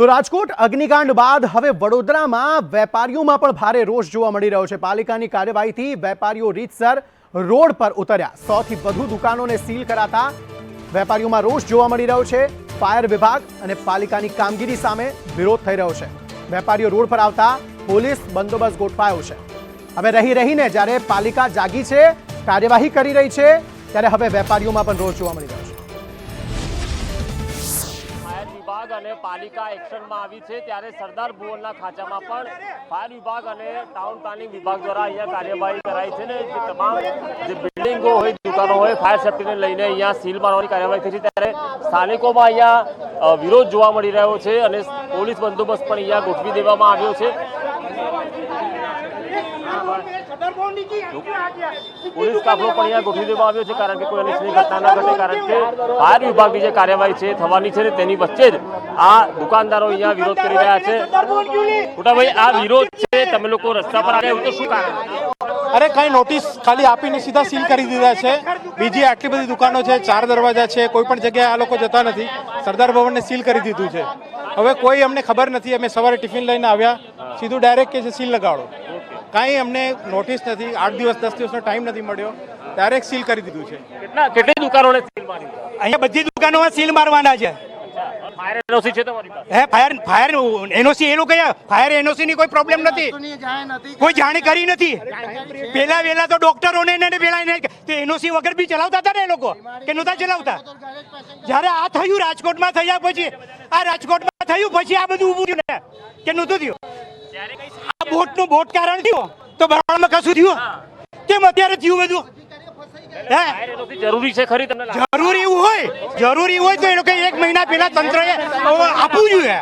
તો રાજકોટ અગ્નિકાંડ બાદ હવે વડોદરામાં વેપારીઓમાં પણ ભારે રોષ જોવા મળી રહ્યો છે. પાલિકાની કાર્યવાહીથી વેપારીઓ રીતસર રોડ પર ઉતર્યા. સોથી વધુ દુકાનોને સીલ કરાતા વેપારીઓમાં રોષ જોવા મળી રહ્યો છે. ફાયર વિભાગ અને પાલિકાની કામગીરી સામે વિરોધ થઈ રહ્યો છે. વેપારીઓ રોડ પર આવતા પોલીસ બંદોબસ્ત ગોઠવાયો છે. હવે રહી રહીને જ્યારે પાલિકા જાગી છે, કાર્યવાહી કરી રહી છે, ત્યારે હવે વેપારીઓમાં પણ રોષ જોવા મળી રહ્યો છે. વિભાગ અને પાલિકા એક્શનમાં આવી છે ત્યારે સરદાર ભુવનના ખાંચામાં પણ ફાયર વિભાગ અને ટાઉન પ્લાનિંગ વિભાગ દ્વારા અહીંયા કાર્યવાહી કરાઈ છે ને જે તમામ જે બિલ્ડિંગો હોય, દુકાનો હોય, ફાયર સેફ્ટીને લઈને અહીંયા સીલ મારવાની કાર્યવાહી થઈ છે. ત્યારે સ્થાનિકોમાં અહીંયા વિરોધ જોવા મળી રહ્યો છે અને પોલીસ બંદોબસ્ત પણ અહીંયા ગોઠવી દેવામાં આવ્યો છે. પોલીસ કાફલો પણ અહીંયા ગોઠવી દેવામાં આવ્યો છે કારણ કે કોઈ અનિચ્છનીય ઘટના ન ઘટે કારણ કે ફાયર વિભાગની જે કાર્યવાહી છે થવાની છે ને તેની વચ્ચે જ આ દુકાનદારો અહીંયા વિરોધ કરી રહ્યા છે. મોટાભાઈ, આ વિરોધ છે, તમે લોકો રસ્તા પર આવ્યા તો શું કારણ? અરે, કઈ નોટિસ ખાલી આપીને સીધા સીલ કરી દીધા છે. બીજી આટલી બધી દુકાનો છે, ચાર દરવાજા છે, કોઈ પણ જગ્યાએ આ લોકો જતા નથી. સરદાર ભવનને સીલ કરી દીધું છે. હવે કોઈ અમને ખબર નથી, અમે સવારે ટિફિન લઈને આવ્યા. સીધું ડાયરેક્ટ કે છે સીલ લગાડો. કાંઈ અમને નોટિસ નથી. આઠ દિવસ દસ દિવસનો ટાઈમ નથી મળ્યો. ડાયરેક્ટ સીલ કરી દીધું છે. કેટલા કેટલી દુકાનોને સીલ મારી અહીંયા બધી દુકાનોમાં સીલ મારવાના છે. ફાયર એનઓસી છે તમારી પાસે? હે ફાયર ફાયર એનઓસી એ લોકો ફાયર એનઓસી ની કોઈ પ્રોબ્લેમ નથી. કોઈ જાણ કરી નથી. પેલા વેલા તો ડોક્ટરોને ને પેલા એને તો એનઓસી વગર બી ચલાવતા હતા ને એ લોકો? કે નહોતા ચલાવતા? જ્યારે આ થયું રાજકોટમાં થયા પછી આ રાજકોટમાં થયું પછી આ બધું ઊભું થયું ને કે નહોતું થયું? આ બોટ કારણ થયો? તો બરાબરમાં કશું થયું? કેમ અત્યારે થયું બધું? હે? જરૂરી છે ખરી તમને જરૂરી હોય? જરૂરી હોય તો એ લોકો એક મહિના પહેલા તંત્રએ આપવું જોઈએ.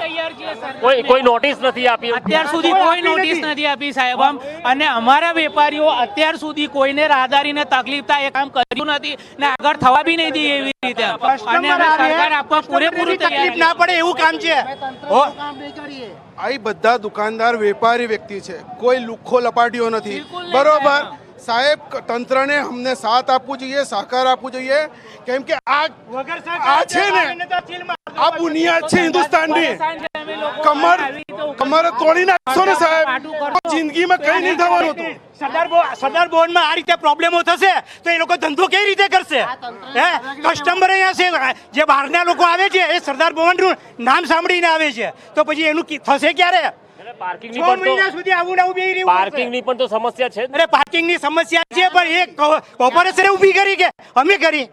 કોઈ કોઈ નોટિસ નથી આપી. અત્યાર સુધી કોઈ કોઈ નોટિસ નથી. નથી આપી સાહેબ આમ. અને અમારા વેપારીઓ અત્યાર સુધી કોઈને રાહદારીને તકલીફ થાય એ કામ કર્યું નથી ને આગળ થવા બી નહીં દે એવી રીતે. અને સરકાર આપવા પૂરેપૂરું તકલીફ ના પડે એવું કામ છે. હો. આ બધા દુકાનદાર વેપારી વ્યક્તિ છે. કોઈ લુખ્ખો લપાટીઓ નથી. બરોબર? સાહેબ. તંત્રને અમને સાથ આપવું જોઈએ સહકાર આપવું જોઈએ. કેમ કે આ છે ને આ બુનિયાદ છે હિન્દુસ્તાનની. કમર કમર તોડી નાખશો ને સાહેબ. જિંદગીમાં કઈ નહીં થવાનું હતું. સરદાર સરદાર ભવનમાં આ રીતે પ્રોબ્લેમો થશે તો એ લોકો ધંધો કઈ રીતે કરશે? હે? કસ્ટમર અહીંયા છે જે બહારના લોકો આવે છે એ સરદાર ભવનનું નામ સાંભળીને આવે છે. તો પછી એનું થશે ક્યારે? પાર્કિંગ છ ની પણ મહિના સુધી આવું ને આવું બેહી રહેવું પાર્કિંગની પણ તો સમસ્યા છે અરે પાર્કિંગની સમસ્યા છે પણ એ કોર્પોરેશને ઊભી કરી કે? અમે કરી.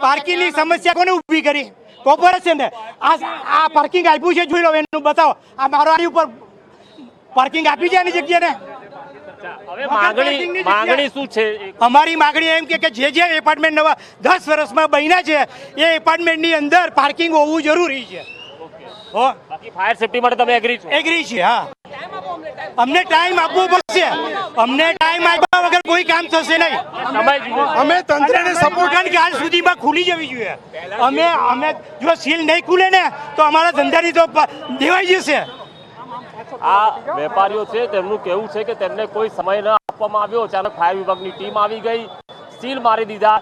પાર્કિંગની સમસ્યા કોને ઊભી કરી? કોર્પોરેશન આ આ પાર્કિંગ આપ્યું છે જોઈ લો એનું બતાવો. આ મારો આની ઉપર પાર્કિંગ આપી છે એની જગ્યાને? હવે માંગણી માંગણી શું છે? અમારી માગણી એમ કે કે જે જે એપાર્ટમેન્ટ નવા દસ વર્ષમાં બન્યા છે એ એપાર્ટમેન્ટની અંદર પાર્કિંગ હોવું જરૂરી છે. હો. બાકી ફાયર સેફટી માટે તમે એગ્રી છો? એગ્રી છે હા. અમને ટાઈમ આપવો પડશે. અમને ટાઈમ આપ્યા વગર કોઈ કામ થશે નહીં. અમે તંત્રને સપોર્ટ સપોર્ટન કાલ સુધીમાં ખુલી જવી જોઈએ. અમે અમે જો સીલ નહીં ખુલે ને તો અમારા ધંધાની તો દેવાઈ જશે. આ વેપારીઓ છે તેમનું કહેવું છે કે તેમને કોઈ સમય ન આપવામાં આવ્યો. અચાનક ફાયર વિભાગની ટીમ આવી ગઈ. સીલ મારી દીધા.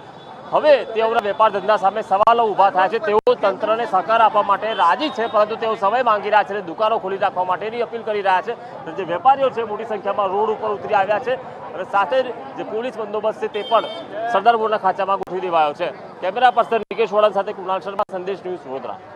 હવે તેઓના વેપાર ધંધા સામે સવાલો ઊભા થયા છે. તેઓ તંત્રને સહકાર આપવા માટે રાજી છે, પરંતુ તેઓ સમય માંગી રહ્યા છે અને દુકાનો ખોલી રાખવા માટેની અપીલ કરી રહ્યા છે. જે વેપારીઓ છે, મોટી સંખ્યામાં રોડ ઉપર ઉતરી આવ્યા છે અને સાથે જ જે પોલીસ બંદોબસ્ત છે, તે પણ સરદાર બોર્ડના ખાંચામાં ગોઠવી દેવાયો છે. કેમેરા પર્સન નિકેશ વડન સાથે કુણાલ શર્મા, સંદેશ ન્યૂઝ વડોદરા.